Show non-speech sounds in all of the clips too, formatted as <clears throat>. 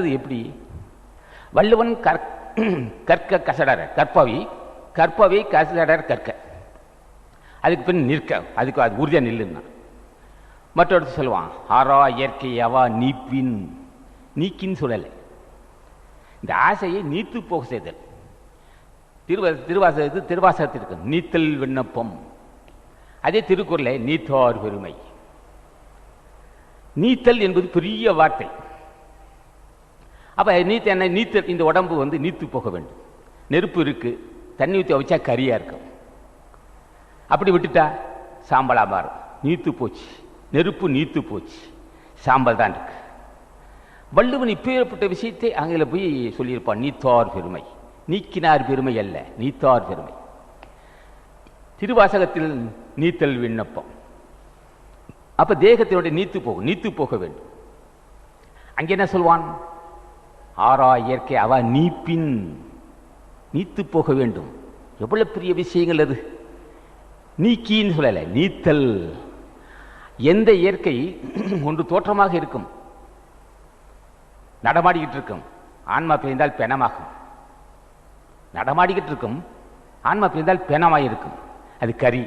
அது எப்படி? வள்ளுவன் கற்க கசடர கற்பவி கற்பவை கசடர் கற்க. அதுக்கு பின் நிற்க அதுக்கு அது உறுதியாக நில்லுன்னா. மற்றொருத்தர் சொல்லுவான் ஆரா இயற்கை அவா நீப்பின். நீக்கின்னு சொல்லலை. இந்த ஆசையை நீத்து போக செய்தல். திருவ திருவாசகத்து திருவாசகத்திற்கு நீத்தல் விண்ணப்பம். அதே திருக்குறளை நீத்தார் பெருமை. நீத்தல் என்பது பெரிய வார்த்தை. அப்ப நீத்து என்ன நீத்தல் இந்த உடம்பு வந்து நீத்து போக வேண்டும். நெருப்பு இருக்கு தண்ணி ஊற்றி வச்சா கரியா இருக்கும். அப்படி விட்டுட்டா சாம்பலா மாறும். நீத்து போச்சு. நெருப்பு நீத்து போச்சு. சாம்பல் தான் இருக்கு. வள்ளுவன் இப்பேற்பட்ட விஷயத்தை அங்கே போய் சொல்லியிருப்பான் நீத்தார் பெருமை. நீக்கினார் பெருமை அல்ல நீத்தார் பெருமை. திருவாசகத்தில் நீத்தல் விண்ணப்பம். அப்ப தேகத்தினுடைய நீத்து போகும் நீத்து போக வேண்டும். அங்கே என்ன சொல்வான்? ஆறா இயற்கை அவ நீப்பின் நீத்து போக வேண்டும். எவ்வளவு பெரிய விஷயங்கள் அது? நீக்கின்னு சொல்லல நீத்தல். எந்த இயற்கை <clears throat> ஒன்று தோற்றமாக இருக்கும்? நடமாடிக்கிட்டு இருக்கும். ஆன்மா பிரிந்தால் பெணமாகும். நடமாடிக்கிட்டு இருக்கும் ஆன்மா பிரிந்தால் பெணமாக இருக்கும் அது கரி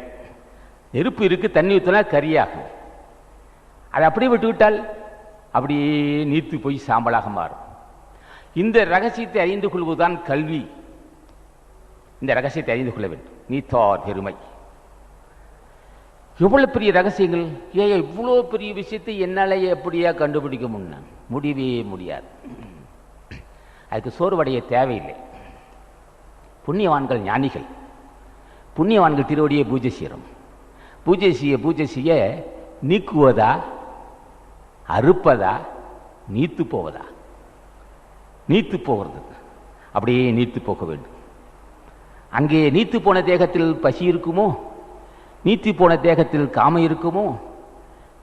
நெருப்பு இருக்கு தண்ணி ஊற்றினா கறியாகும். அதை அப்படியே விட்டு விட்டால் அப்படியே நீத்து போய் சாம்பலாக மாறும். இந்த ரகசியத்தை அறிந்து கொள்வதுதான் கல்வி. இந்த ரகசியத்தை அறிந்து கொள்ள வேண்டும். நீத்தார் பெருமை. எவ்வளவு பெரிய ரகசியங்கள்? ஏன் இவ்வளோ பெரிய விஷயத்தை என்னால எப்படியா கண்டுபிடிக்க முன்ன முடியவே முடியாது. அதுக்கு சோர்வடைய தேவையில்லை. புண்ணியவான்கள் ஞானிகள். புண்ணியவான்கள் திருவடியை பூஜை செய்கிறோம் பூஜை செய்ய பூஜை செய்ய நீக்குவதா அறுப்பதா நீத்து போவதா நீத்து போகிறது. அப்படியே நீத்து போக வேண்டும். அங்கே நீத்து போன தேகத்தில் பசி இருக்குமோ? நீத்து போன தேகத்தில் காமம் இருக்குமோ?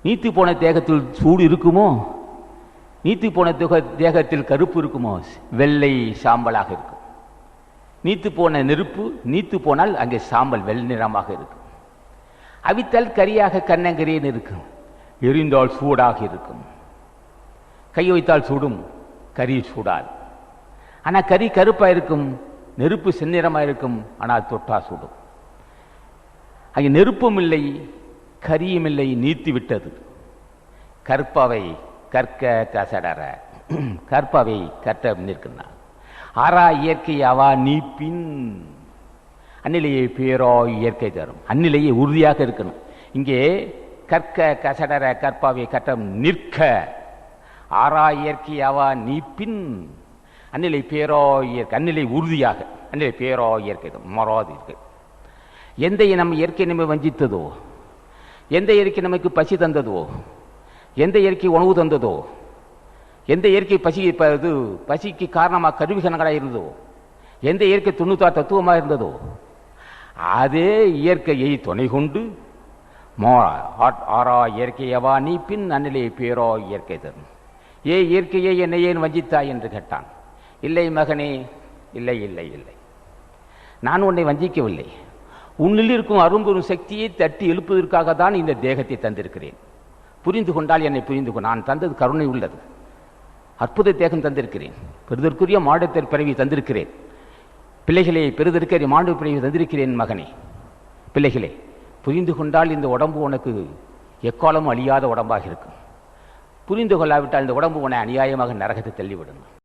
நீத்து போன தேகத்தில் சூடு இருக்குமோ? நீத்து போன தேக- தேகத்தில் கருப்பு இருக்குமோ? வெள்ளை சாம்பலாக இருக்கும். நீத்து போன நெருப்பு நீத்து போனால் அங்கே சாம்பல் வெள்ளை நிறமாக இருக்கும். அவித்தால் கரியாக கண்ணங்கரியன் இருக்கும். எரிந்தால் சூடாக இருக்கும். கை வைத்தால் சூடும். கறி சூடாது. ஆனால் கறி கருப்பாக இருக்கும் நெருப்பு செந்நிறமாக இருக்கும் ஆனால் தொட்டா சுடும். அங்கே நெருப்பும் இல்லை கரியும் இல்லை நீத்தி விட்டது. கற்பவை கற்க கசடற. கற்பவை கற்ற நிற்கிறார் ஆறா இயற்கை அவா நீப்பின். அந்நிலையை பேரோ இயற்கை தரும். அந்நிலையை உறுதியாக இருக்கணும். இங்கே கற்க கசடர கற்பாவை கட்டம் நிற்க. ஆறா இயற்கை அவா நீப்பின்? அந்நிலை பேரோ இயற்கை அந்நிலை உறுதியாக அந்நிலை பேரோ இயற்கை தரும் மறாது இருக்கு. எந்த நம்ம இயற்கை நம்மை வஞ்சித்ததோ? எந்த இயற்கை நமக்கு பசி தந்ததோ? எந்த இயற்கை உணவு தந்ததோ? எந்த இயற்கை பசி இது பசிக்கு காரணமாக கருவிகணங்களாக இருந்ததோ? எந்த இயற்கை தொண்ணூத்தாறு தத்துவமாக இருந்ததோ? அதே இயற்கையை துணை கொண்டு மோ ஆட்- ஆறா இயற்கையவா நீ பின் அந்நிலை பேரோ இயற்கை தரும். ஏ இயற்கையை என்னை ஏன் வஞ்சித்தாய் என்று கேட்டான். இல்லை மகனே இல்லை இல்லை இல்லை. நான் உன்னை வஞ்சிக்கவில்லை. உன்னில் இருக்கும் அரும்பெரும் சக்தியை தட்டி எழுப்பதற்காக தான் இந்த தேகத்தை தந்திருக்கிறேன். புரிந்து கொண்டால் என்னை புரிந்து கொண்டு நான் தந்தது கருணை உள்ளது. அற்புத தேகம் தந்திருக்கிறேன். பெறுதற்குரிய மாடத்தர் பிறவி தந்திருக்கிறேன். பிள்ளைகளே பெறுதற்கரிய மாண்டு பிறவி தந்திருக்கிறேன் மகனே. பிள்ளைகளே புரிந்து கொண்டால் இந்த உடம்பு உனக்கு எக்காலமும் அழியாத உடம்பாக இருக்கும். புரிந்து கொள்ளாவிட்டால் இந்த உடம்பு உன்னை அநியாயமாக நரகத்தை தள்ளிவிடும்.